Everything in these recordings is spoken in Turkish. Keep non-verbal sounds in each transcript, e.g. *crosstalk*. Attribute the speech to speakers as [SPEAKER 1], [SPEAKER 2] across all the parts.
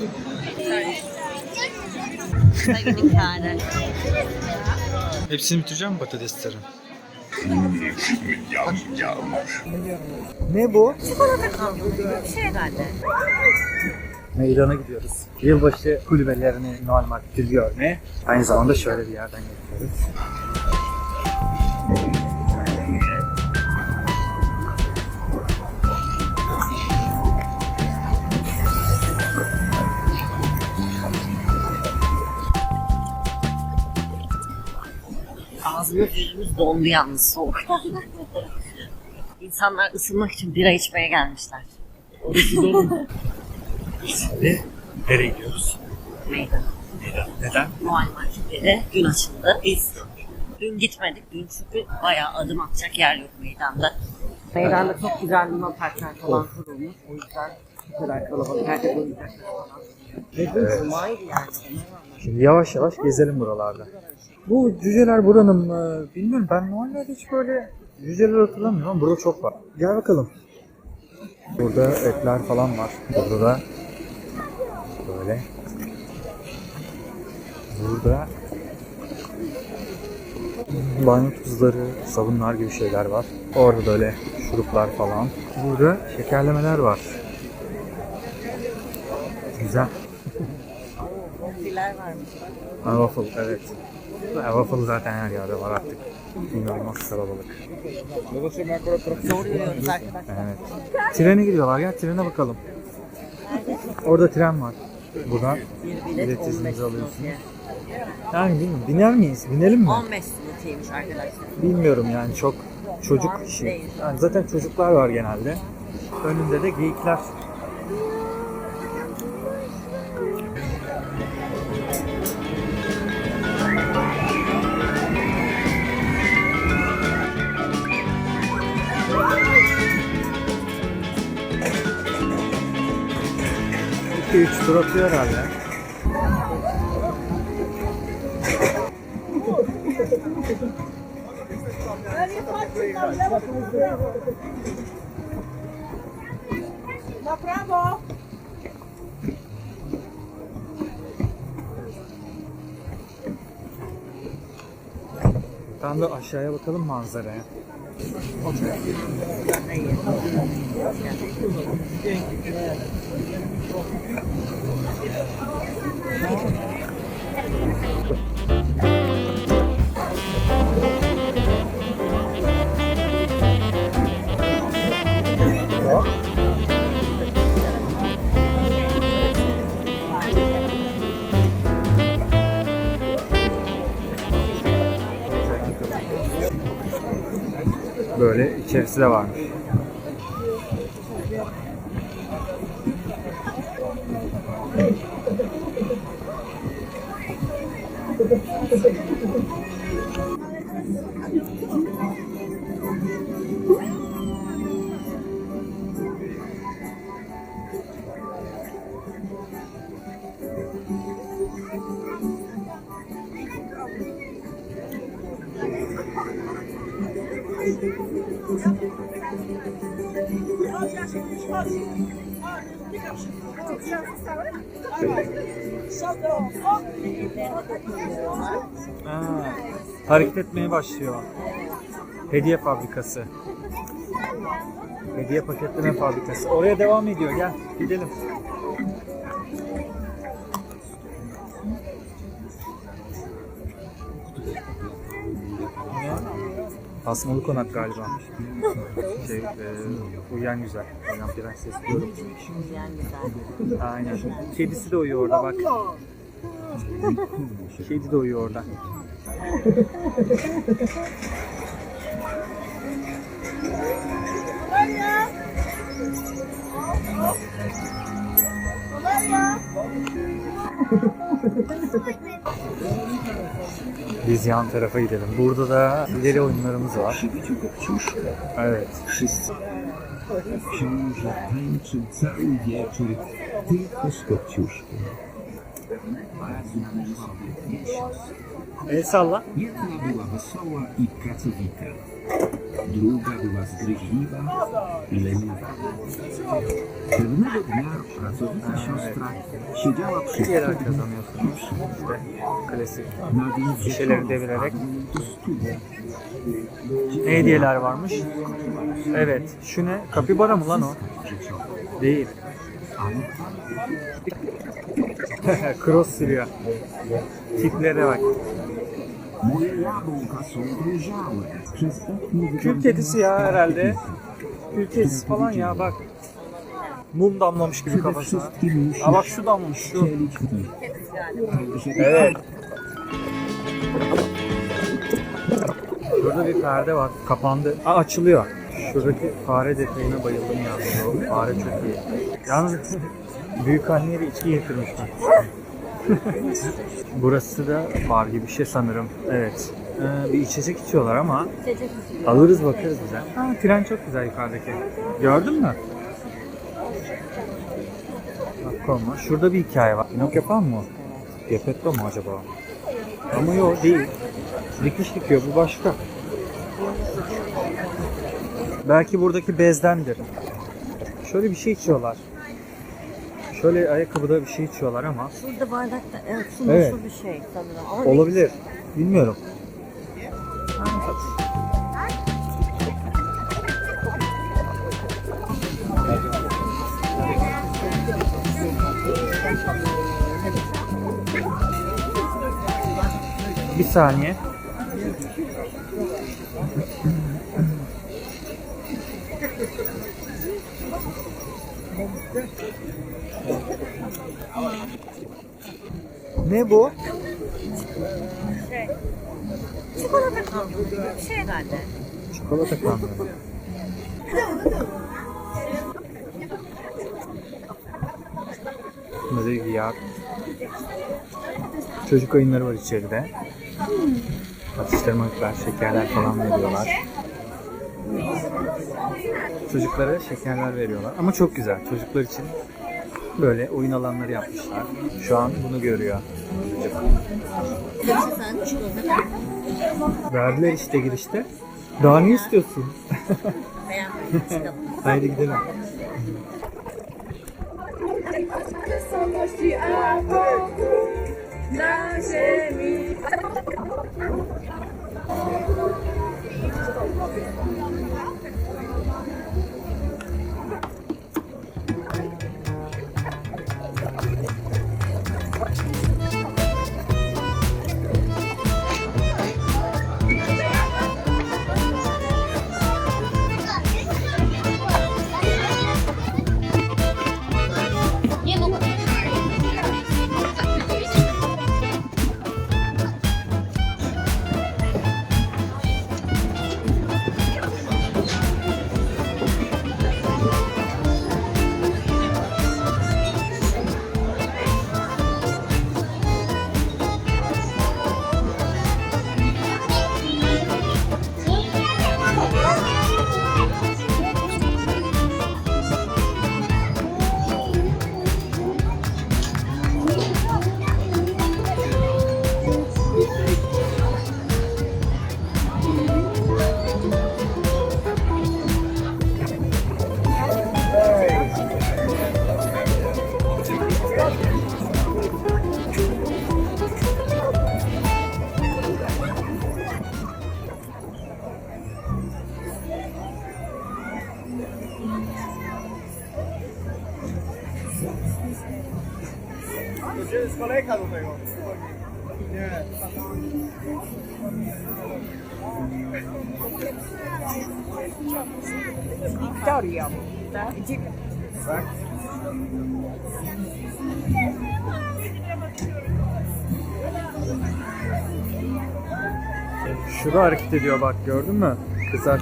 [SPEAKER 1] *laughs* Hepsini bitireceğim mi patatesleri?
[SPEAKER 2] Ne bu?
[SPEAKER 3] Çikolata kaldı. Bir şey herhalde.
[SPEAKER 2] Meydana gidiyoruz. Yılbaşı kulübelerini Noel Market'i görmeye. Aynı zamanda şöyle bir yerden geçiyoruz.
[SPEAKER 3] Ağzımız yüzümüz dondu yalnız soğuktan. İnsanlar ısınmak için bira içmeye gelmişler.
[SPEAKER 2] Şimdi nereye gidiyoruz?
[SPEAKER 3] Meydan.
[SPEAKER 2] Neden?
[SPEAKER 3] Noel marketleri dün açıldı. Biz dün gitmedik. Dün çünkü bayağı adım atacak yer yok meydanda. Meydanda çok güzel luna parklar falan kurulmuş. O yüzden bu kadar kalabalık. Herkes oyuncaklar falan. Ve dün cumaydı yani.
[SPEAKER 2] Şimdi yavaş yavaş gezelim buralarda. Bu cüceler buranın mı? Bilmiyorum ben Noel'lerde hiç böyle cüceler hatırlamıyorum ama burada çok var. Gel bakalım. Burada etler falan var. Burada da böyle. Burada banyo tuzları, sabunlar gibi şeyler var. Orada da öyle şuruplar falan. Burada şekerlemeler var. Güzel.
[SPEAKER 3] Neler varmış.
[SPEAKER 2] Waffle evet. Waffle zaten her yerde var artık. İnanılmaz kalabalık.
[SPEAKER 3] Zor yürüyoruz arkadaşlar.
[SPEAKER 2] Evet. Trene gidiyorlar. Gel trene bakalım. Orada tren var. Buradan
[SPEAKER 3] bilet
[SPEAKER 2] bilet
[SPEAKER 3] 15
[SPEAKER 2] izninizi alıyorsunuz. Yani bilmiyorum. Biner miyiz? Binelim mi?
[SPEAKER 3] 15 zlotiymiş arkadaşlar.
[SPEAKER 2] Bilmiyorum yani çok çocuk işi. Yani zaten çocuklar var genelde. Önünde de geyikler. İki üç tur atıyor herhalde. Ben de aşağıya bakalım manzaraya. Böyle içerisi de varmış. Ha, hareket etmeye başlıyor. Hediye fabrikası. Hediye paketleme fabrikası. Oraya devam ediyor. Gel gidelim. Asmalı konak galiba. Şey, e, uyuyan güzel. Uyuyan prenses diyorum.
[SPEAKER 3] Yani güzel.
[SPEAKER 2] Aynen. Kedisi de uyuyor orada bak. Kedi de uyuyor orada. *laughs* Biz yan tarafa gidelim. Burada da ileri oyunlarımız var. Evet.
[SPEAKER 4] Książę.
[SPEAKER 2] El salla.
[SPEAKER 4] Jedna była wesoła i pracowita, druga była zdryźliwa i leniwa. Pewnego dnia pracowita siostra siedziała przy studni i. Nagle studni.
[SPEAKER 2] Ne hediyeler varmış? Evet. Şu ne? Kapibara mı lan o? Değil. *laughs* Cross sürüyor. Tiplere bak. Kül kedisi ya herhalde. Kül kedisi falan ya bak. Mum damlamış gibi kafasına. Aa bak şu damlamış şu. Evet. Burada bir perde var. Kapandı. Aa açılıyor. Şuradaki fare detayına bayıldım ya. O fare çok iyi. Yalnız büyük anneye bir içki getirmişler. *laughs* Burası da bar gibi bir şey sanırım. Evet. Ee, bir içecek içiyorlar ama alırız bakarız bize. Ha, tren çok güzel yukarıdaki. Gördün mü? Bak olma. Şurada bir hikaye var. Pinok yapan mı? Gepetto mu acaba? Ama yok değil. Dikiş dikiyor bu başka. Belki buradaki bezdendir. Şöyle bir şey içiyorlar. Şöyle ayakkabıda bir şey içiyorlar ama
[SPEAKER 3] Şurada bardakta evet su
[SPEAKER 2] Evet.
[SPEAKER 3] bir şey sanırım. Ama
[SPEAKER 2] olabilir. Bilmiyorum. Bir saniye. Ne bu?
[SPEAKER 3] Çikolata kamyonu gibi bir şey herhalde.
[SPEAKER 2] Çikolata kamyonu. Burada yer. Çocuk oyunları var içeride. Atıştırmalıklar, şekerler falan veriyorlar. Çocuklara şekerler veriyorlar. Ama çok güzel. Çocuklar için böyle oyun alanları yapmışlar. Şu an bunu görüyor. Verdiler işte girişte. Daha ne istiyorsun? *laughs* Haydi gidelim. Şurada hareket ediyor bak gördün mü? Kızak.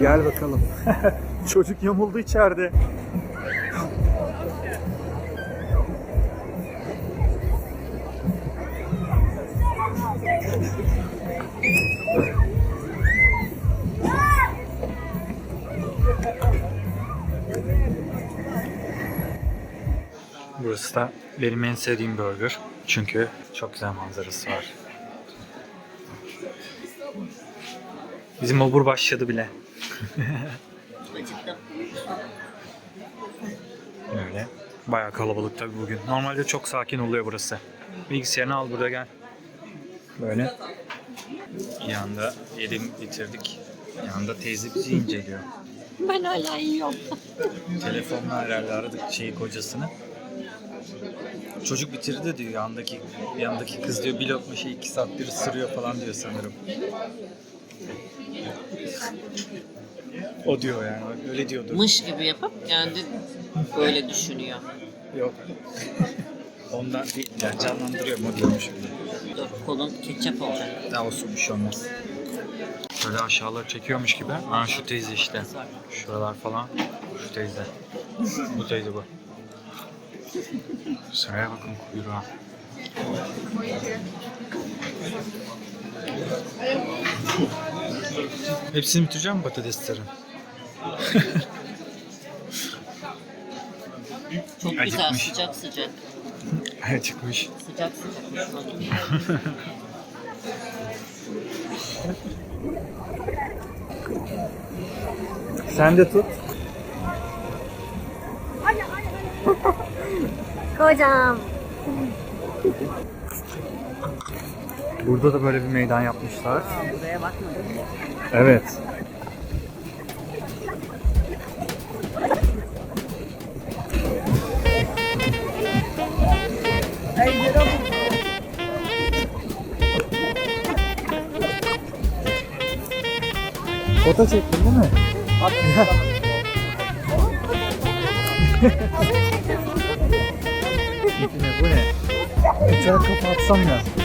[SPEAKER 2] Gel bakalım. *laughs* Çocuk yamuldu içeride. Burası da benim en sevdiğim burger. Çünkü çok güzel manzarası var. Bizim obur başladı bile. *laughs* Öyle. Bayağı kalabalık tabii bugün. Normalde çok sakin oluyor burası. Bilgisayarını al burada gel. Böyle. Yanında yedim bitirdik. Yanında teyze bizi inceliyor. *laughs*
[SPEAKER 3] Ben hala yiyorum.
[SPEAKER 2] Telefonla herhalde aradık şeyi kocasını. Çocuk bitirdi diyor yandaki yandaki kız diyor bir lokma şey iki saattir ısırıyor falan diyor sanırım. O diyor yani öyle diyordu.
[SPEAKER 3] Mış gibi yapıp kendi böyle düşünüyor.
[SPEAKER 2] Yok. *laughs* Ondan değil yani canlandırıyor mu diyormuş öyle.
[SPEAKER 3] Dur kolun ketçap olacak.
[SPEAKER 2] Daha olsun bir şey olmaz. Şöyle aşağıları çekiyormuş gibi. Ha şu teyze işte. Şuralar falan. Şu teyze. Bu teyze bu. Sıraya bakın kuyruğa. Hepsini bitireceğim mi patateslerin?
[SPEAKER 3] Çok güzel
[SPEAKER 2] Acıkmış.
[SPEAKER 3] sıcak sıcak. *laughs*
[SPEAKER 2] Çıkmış.
[SPEAKER 3] Sıcak sıcak.
[SPEAKER 4] Sen de tut.
[SPEAKER 3] Kocam.
[SPEAKER 4] Burada da böyle bir meydan yapmışlar.
[SPEAKER 3] Buraya bakmadım.
[SPEAKER 4] Evet. Foto çektin değil mi? *laughs* Bu ne? Uçağı kapatsam ya.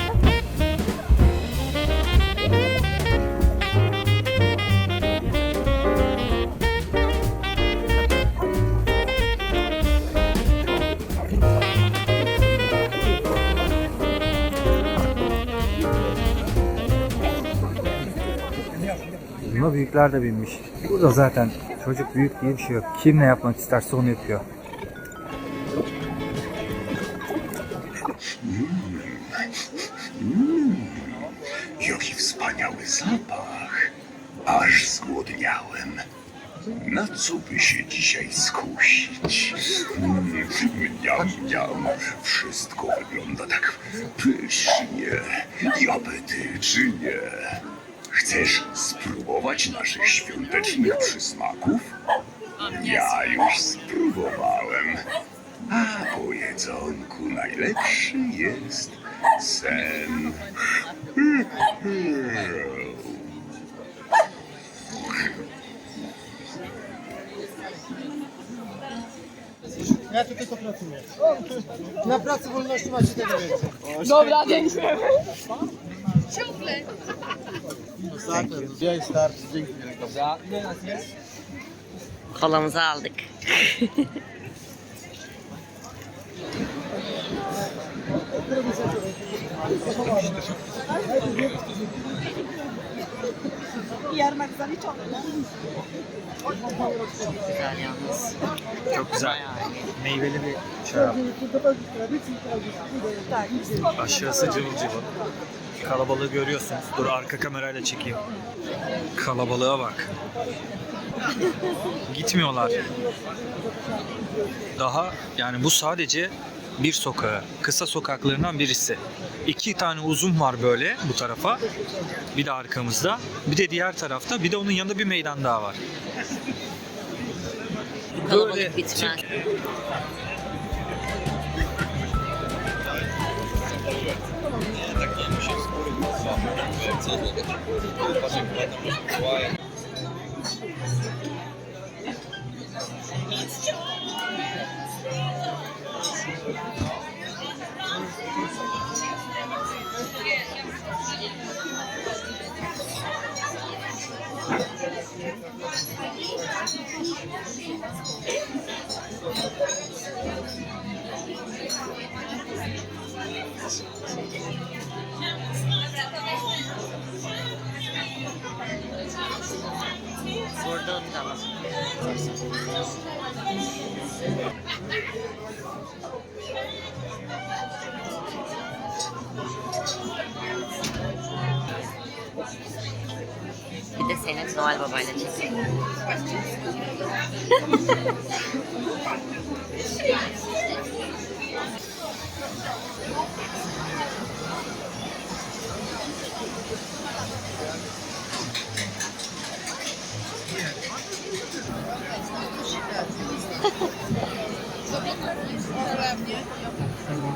[SPEAKER 4] Buna büyükler de binmiş. Burada zaten çocuk büyük diye bir şey yok. Kim ne yapmak isterse onu yapıyor.
[SPEAKER 1] Jaki wspaniały zapach. Aż zgłodniałem. Na co by się dzisiaj skusić? Mm, Mniam, mniam. Wszystko wygląda tak pysznie i apetycznie. Chcesz spróbować naszych świątecznych przysmaków? Ja już spróbowałem. A po jedzonku najlepszy jest sen.
[SPEAKER 5] Ja tu tylko pracuję. Na pracy wolności macie tego więcej.
[SPEAKER 6] Dobra, dziękujemy.
[SPEAKER 5] Ostatnio,
[SPEAKER 3] Kolamızı aldık. Güzel yalnız.
[SPEAKER 2] Çok güzel. Meyveli bir şarap. Aşağısı cıvıl cıvıl. Kalabalığı görüyorsunuz. Dur arka kamerayla çekeyim. Kalabalığa bak. Gitmiyorlar. Daha yani bu sadece bir sokağı. Kısa sokaklarından birisi. İki tane uzun var böyle bu tarafa. Bir de arkamızda. Bir de diğer tarafta. Bir de onun yanında bir meydan daha var.
[SPEAKER 3] Kalabalık bitmez. Burada da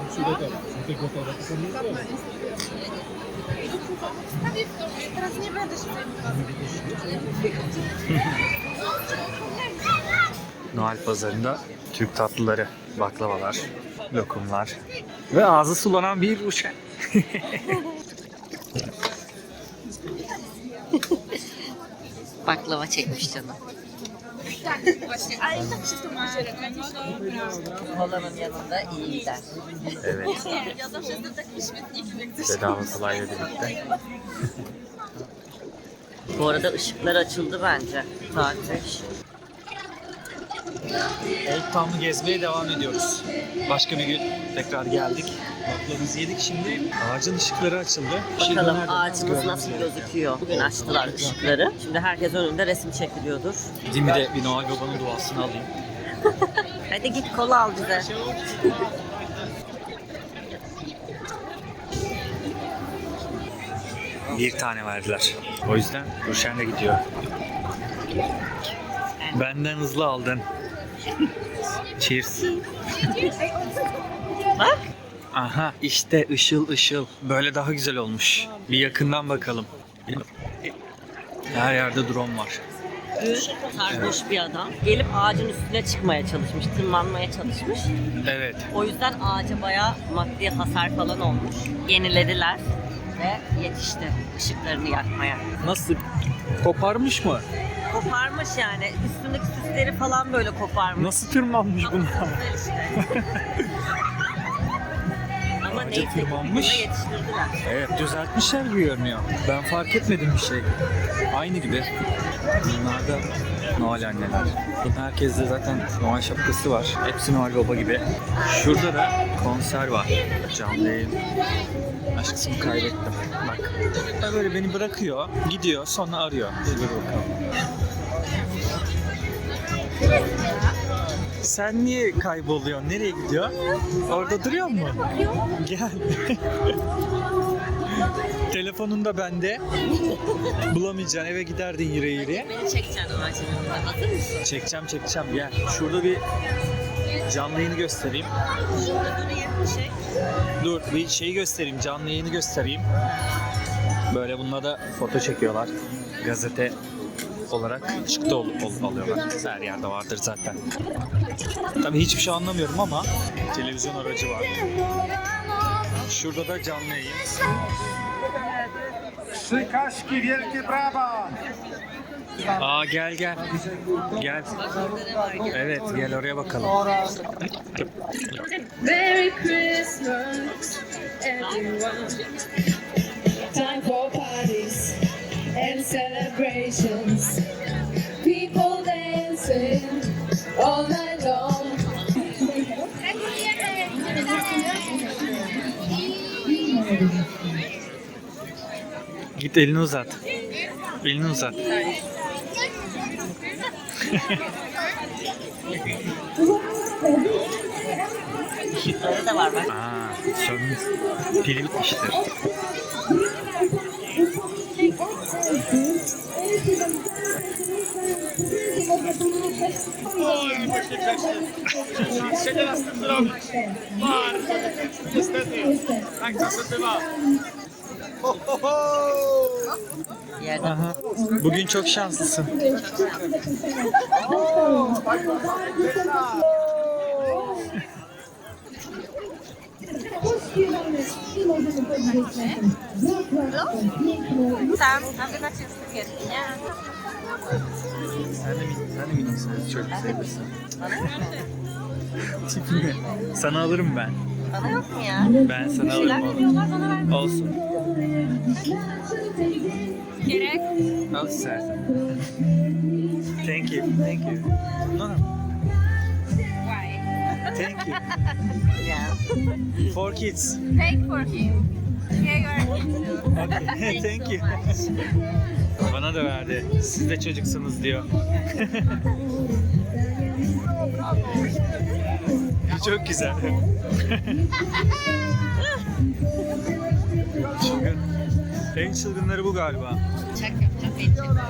[SPEAKER 3] Przygotowa, tylko to, to nie çekelim.
[SPEAKER 2] Noel pazarında Türk tatlıları, baklavalar, lokumlar ve ağzı sulanan bir uşak.
[SPEAKER 3] Baklava çekmiş canım. Kolanın yanında iyi gider.
[SPEAKER 2] Evet. Bedava kolayla birlikte. *laughs*
[SPEAKER 3] Bu arada ışıklar açıldı bence. Saat 5.
[SPEAKER 2] Old Town'u gezmeye devam ediyoruz. Başka bir gün tekrar geldik. Baklavamızı yedik şimdi. Ağacın ışıkları açıldı. Şimdi
[SPEAKER 3] Bakalım
[SPEAKER 2] nerede?
[SPEAKER 3] ağacımız nasıl gözüküyor. Bugün açtılar ışıkları. Şimdi herkes önünde resim çekiliyordur.
[SPEAKER 2] Gideyim bir de bir Noel Baba'nın duasını alayım. *laughs*
[SPEAKER 3] Hadi git kola al bize.
[SPEAKER 2] Bir tane verdiler. O yüzden Ruşen de gidiyor. Benden hızlı aldın. Cheers.
[SPEAKER 3] Bak.
[SPEAKER 2] Aha işte ışıl ışıl. Böyle daha güzel olmuş. Bir yakından bakalım. Her yerde drone var.
[SPEAKER 3] Dün sarhoş bir adam gelip ağacın üstüne çıkmaya çalışmış, tırmanmaya çalışmış.
[SPEAKER 2] Evet.
[SPEAKER 3] O yüzden ağaca bayağı maddi hasar falan olmuş. Yenilediler ve yetişti ışıklarını yakmaya.
[SPEAKER 2] Nasıl? Koparmış mı?
[SPEAKER 3] Koparmış yani. Üstündeki süsleri falan böyle koparmış.
[SPEAKER 2] Nasıl tırmanmış
[SPEAKER 3] güzel işte. *laughs*
[SPEAKER 2] Ağaca tırmanmış. Evet düzeltmişler gibi görünüyor. Ben fark etmedim bir şey. Aynı gibi. Bunlar da Noel anneler. Herkeste zaten Noel şapkası var. Hepsi Noel Baba gibi. Şurada da konser var. Canlı yayın. Aşkısını kaybettim. Bak. Böyle beni bırakıyor, gidiyor, sonra arıyor. Dur bakalım. Sen niye kayboluyorsun? Nereye gidiyor? Orada duruyor mu? Gel. *laughs* Telefonun da bende. Bulamayacaksın eve giderdin yürü yürü.
[SPEAKER 3] Beni çekeceksin ağacın yanına. Hazır mısın?
[SPEAKER 2] Çekeceğim çekeceğim gel. Şurada bir canlı yayını göstereyim.
[SPEAKER 3] Şurada durayım bir şey.
[SPEAKER 2] Dur bir şeyi göstereyim canlı yayını göstereyim. Böyle bununla da foto çekiyorlar. Gazete olarak çıktı ol, ol- alıyorlar. Her yerde vardır zaten. Tabii hiçbir şey anlamıyorum ama televizyon aracı var. Şurada da canlı yayın. Aa gel gel. Gel. Evet gel oraya bakalım.
[SPEAKER 6] Merry Christmas, everyone. Celebrations. People dancing all night long.
[SPEAKER 2] Git elini uzat. Elini uzat.
[SPEAKER 3] Işıkları da var bak.
[SPEAKER 2] Aa, sönmüş. Pili bitmiştir. Oj, właśnie grzecznie. Się
[SPEAKER 3] nie Tam, a wy macie?
[SPEAKER 2] Sen de sen de minik sen çok güzelsin.
[SPEAKER 3] Bana yok mu? *laughs*
[SPEAKER 2] Tipini. Sana alırım ben.
[SPEAKER 3] Bana yok mu ya?
[SPEAKER 2] Ben sana
[SPEAKER 3] Şeyler
[SPEAKER 2] alırım.
[SPEAKER 3] veriyorlar bana vermiyor.
[SPEAKER 2] Olsun.
[SPEAKER 3] Gerek.
[SPEAKER 2] Al istersen. Thank you. Thank you. No, no.
[SPEAKER 3] Why?
[SPEAKER 2] Thank you. *laughs*
[SPEAKER 3] Yeah.
[SPEAKER 2] For kids.
[SPEAKER 6] Take for him. Here you are.
[SPEAKER 2] Okay. Thank you. *laughs* Bana da verdi. Siz de çocuksunuz diyor. *laughs* Çok güzel. Çılgın. En çılgınları bu galiba.
[SPEAKER 3] Çak yapacağım. el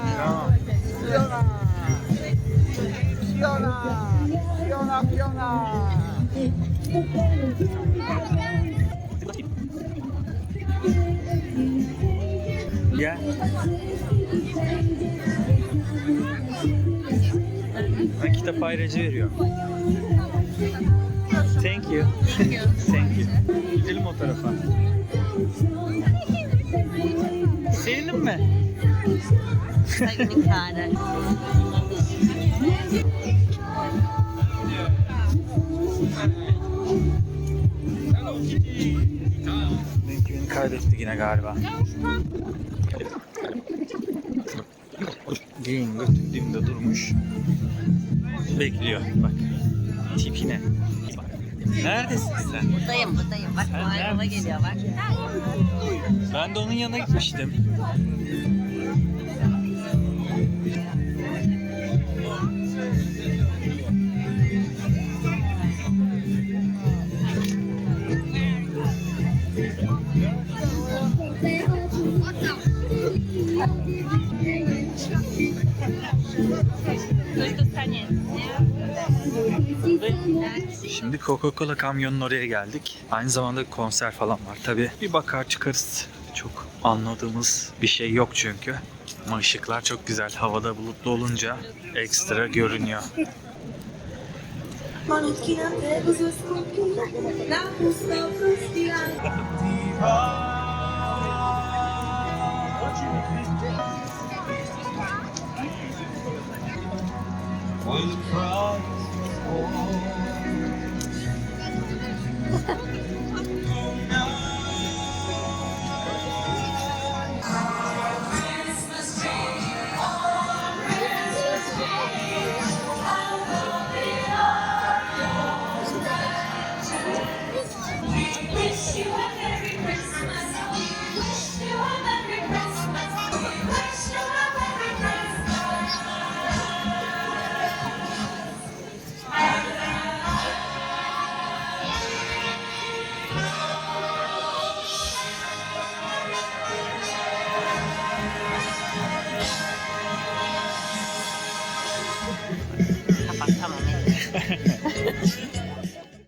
[SPEAKER 3] çek.
[SPEAKER 2] Tamam. Gel. Ben kitap ayrıcı veriyorum. Thank you. Thank you. Gidelim o tarafa. Sevindin mi?
[SPEAKER 3] Sayın kârı.
[SPEAKER 2] Benimkini kaybetti yine galiba. Gelin götürdüğümde durmuş. Bekliyor bak. Tipine. Neredesin sen?
[SPEAKER 3] Buradayım buradayım. Bak
[SPEAKER 2] neredesin?
[SPEAKER 3] geliyor bak.
[SPEAKER 2] Ben de onun yanına gitmiştim. Şimdi Coca-Cola kamyonunun oraya geldik. Aynı zamanda konser falan var. Tabi bir bakar çıkarız. Çok anladığımız bir şey yok çünkü. Ama ışıklar çok güzel. Havada bulutlu olunca ekstra görünüyor.
[SPEAKER 7] when Christ
[SPEAKER 1] was born.